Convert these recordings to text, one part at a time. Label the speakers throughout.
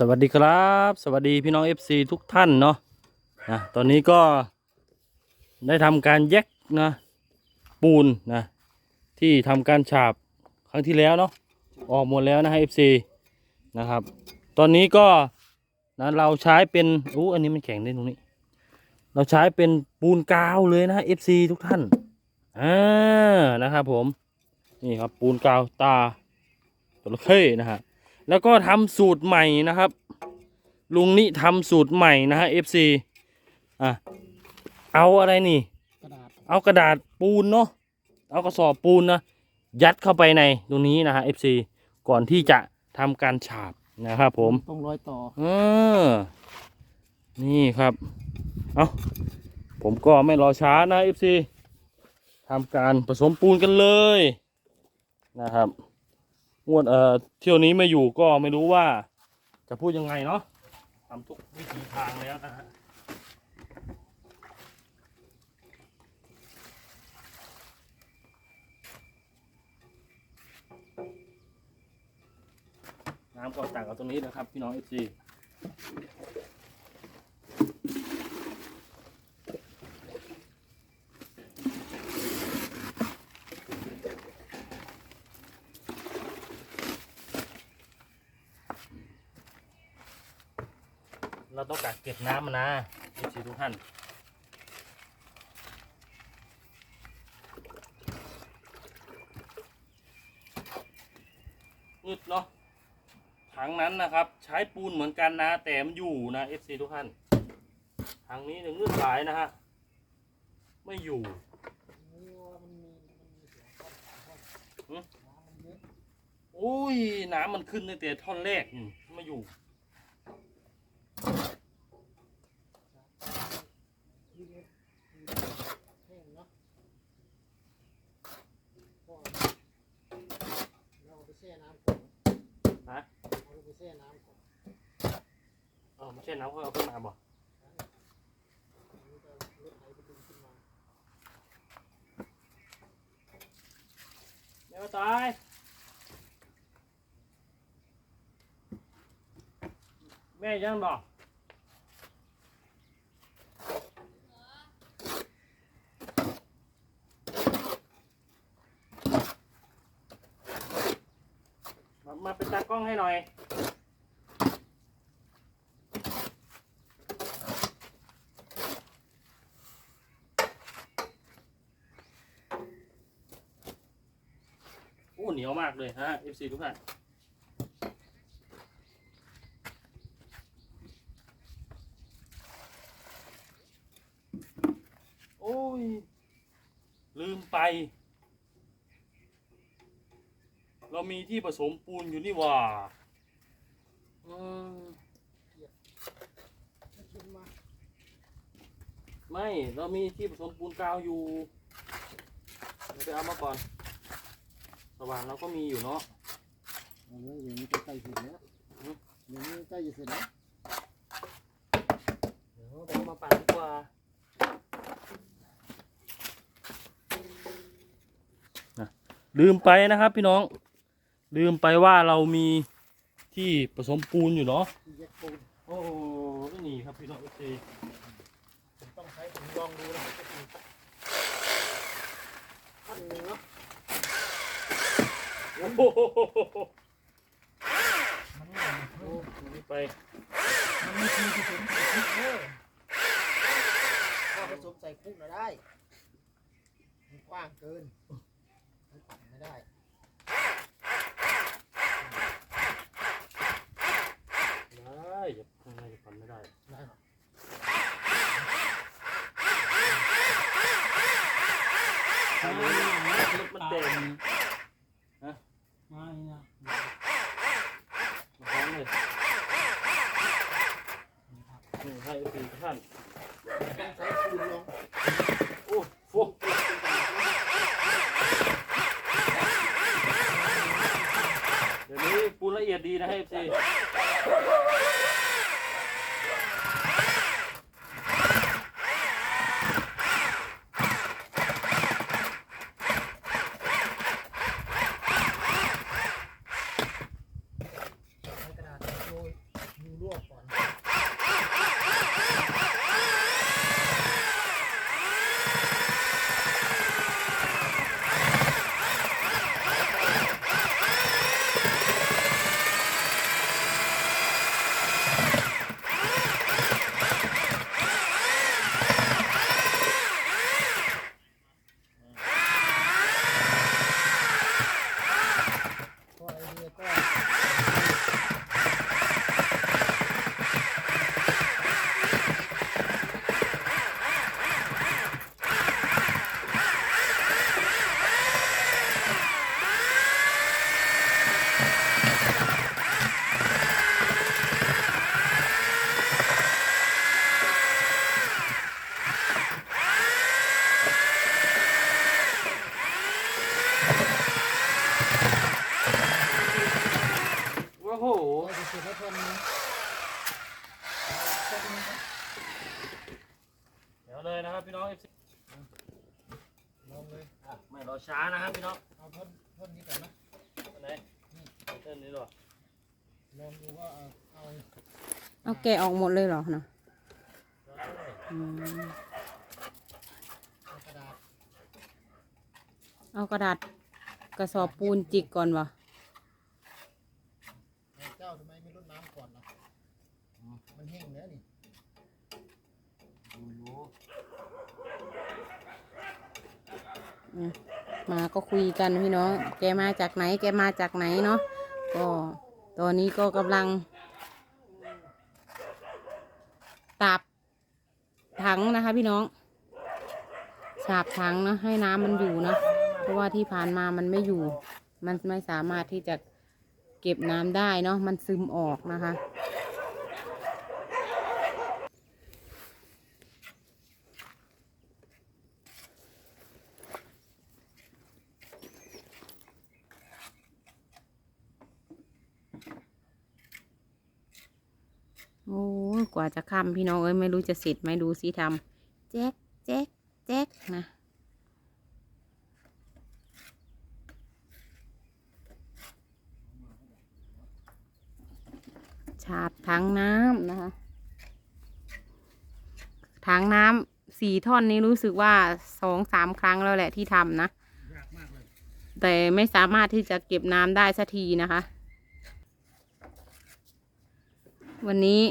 Speaker 1: สวัสดีครับ สวัสดีพี่น้อง FC ทุกท่านเนาะนะตอนนี้ก็ได้ทำการแยกนะปูนนะที่ทำการฉาบครั้งที่แล้วเนาะออกหมดแล้วนะฮะ FC นะครับ ตอนนี้ก็นะเราใช้เป็นอู้อันนี้มันแข็งได้ตรงนี้ เราใช้เป็นปูนกาวเลยนะ FC ทุกท่านอ่านะครับผมนี่ครับปูนกาวตาจระเข้นะฮะ แล้วก็ทำสูตรใหม่นะครับ ลุงนี่ทำสูตรใหม่นะฮะ FC อะเอาอะไรนี่
Speaker 2: กระดาษ
Speaker 1: เอากระดาษปูนเนาะเอากระสอบปูนนะยัดเข้าไปในตรงนี้นะฮะ FC ก่อนที่จะทำการฉาบนะครับผม
Speaker 2: ตรงรอยต่อ
Speaker 1: เออนี่ครับ เอาผมก็ไม่รอช้านะ FC ทำการผสมปูนกันเลยนะครับ งวดเอ่อเที่ยวนี้ไม่อยู่ก็ไม่รู้ว่า จะพูดยังไงเนาะทำทุกวิธีทางแล้วนะฮะน้ำก็ตักเอาตรงนี้นะครับ พี่น้อง FC เรา ต้องกักเก็บน้ำมานะเอฟซีทุกท่านงึดเนาะถังนั้นนะครับ ใช้ปูนเหมือนกันนะ แต่มันอยู่นะเอฟซีทุกท่านถังนี้เนี่ยงึดหลายนะฮะไม่อยู่โอ้ยน้ำมันขึ้นตั้งแต่ท่อนแรกมไม่อยู่
Speaker 2: แห้งเนาะเราเอาไปแช่น้ำก่อน
Speaker 1: ฮะ
Speaker 2: เอา ไปแช่น้ำก่อน
Speaker 1: เออไม่ใช่น้ำเขาเอาขึ้นมาบ่
Speaker 2: อันนี้ก็รถไถไปดึงขึ้นมา
Speaker 1: แม่มาตายแม่ยังดอกมามาเป็นตาก ล้องให้หน่อยโอ้เหนียวมากเลยฮะ FC ทุกท่านโอ้ย ลืมไป เรามีที่ผสมปูนอยู่นี่หว่าอืม
Speaker 2: ขึ้นมา
Speaker 1: ไม่ เรามีที่ผสมปูนกาวอยู่เราไปเอามาก่อน สว่านเราก็มีอยู่เนาะ
Speaker 2: เอาเลยอย่างนี้ก็ใกล้เสร็จแล้วอย่างนี้ใกล้จะเสร็จแล้ว
Speaker 1: เดี๋ยวเรามาปั่นดีกว่านะลืมไปนะครับพี่น้อง ลืมไปว่าเรามีที่ผสมปูนอยู่เนาะ
Speaker 2: ที่แยกปูน
Speaker 1: โอ้นี่ครับพี่น้องโอเค
Speaker 2: ผมต้องใช้ถุงรองดูนะครับก็คือท่านหนึ่งเนาะ
Speaker 1: โอ้โห
Speaker 2: มันไม่โอ้
Speaker 1: นี่ไป
Speaker 2: มันไม่ทีผสมใส่คุกเนอะถ้าผสมใส่คุกนะได้ มันกว้างเกินมันปั่นไม่ได้
Speaker 1: ได้อย่าทำไมจะปั่นไม่ได้
Speaker 2: ได้หรอ
Speaker 1: อันนี้มัน เต็ม
Speaker 2: ไม่นะ
Speaker 1: มาพร้อมเลยนี่ให้สี่ท่าน
Speaker 2: ใช้ปูนรอง
Speaker 1: โอ้โหเดี๋ยวนี้ปูนละเอียดดีนะ สูตรให้เน
Speaker 2: นี้เ
Speaker 1: ดี๋ยวเลยนะครับพี่น้องเอฟซี
Speaker 2: ลองเลย
Speaker 1: อะไม่รอช้านะครับพี่น้อง
Speaker 2: เอาเพิ่มเพิ่มนี้ก่อนนะ
Speaker 1: อันไหนเพิ่มนี้หรอ
Speaker 2: ลองดูว่าเอาเอา
Speaker 3: เอาแกะออกหมดเลยเหรอนะ
Speaker 2: เอากระดาษ
Speaker 3: กระสอบปูนจิกก่อนวะ
Speaker 2: ไม่รดน้ำก่อนล่ะมันแห้งแล้วนี่
Speaker 1: ดูอยู่
Speaker 3: เนี่ยมาก็คุยกันพี่น้อง แกมาจากไหน แกมาจากไหนเนาะ ก็ตอนนี้ก็กำลังตับถังนะคะ พี่น้องฉาบถังนะให้น้ำมันอยู่นะเพราะว่าที่ผ่านมามันไม่อยู่ มันไม่สามารถที่จะ เก็บน้ำได้เนาะมันซึมออกนะคะ โอ้กว่าจะค่ำพี่น้องเอ้ยไม่รู้จะเสร็จไหมดูสิทำแจ๊กแจ๊กแจ๊กนะ ฉาบถังน้ำนะคะ ถังน้ำสี่ท่อนนี้รู้สึกว่าสองสามครั้งแล้วแหละที่ทำนะ แต่ไม่สามารถที่จะเก็บน้ำได้สักทีนะคะ วันนี้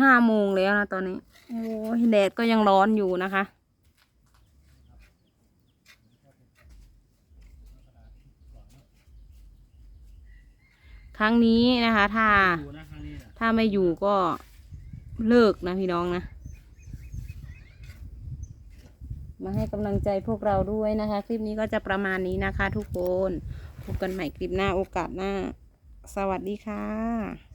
Speaker 3: ห้าโมงแล้วนะตอนนี้ โอ้ยแดดก็ยังร้อนอยู่นะคะ ครั้งนี้นะคะ ถ้า ถ้าไม่อยู่ก็เลิกนะพี่น้องนะ มาให้กำลังใจพวกเราด้วยนะคะ คลิปนี้ก็จะประมาณนี้นะคะ ทุกคน พบกันใหม่คลิปหน้าโอกาสหน้า สวัสดีค่ะ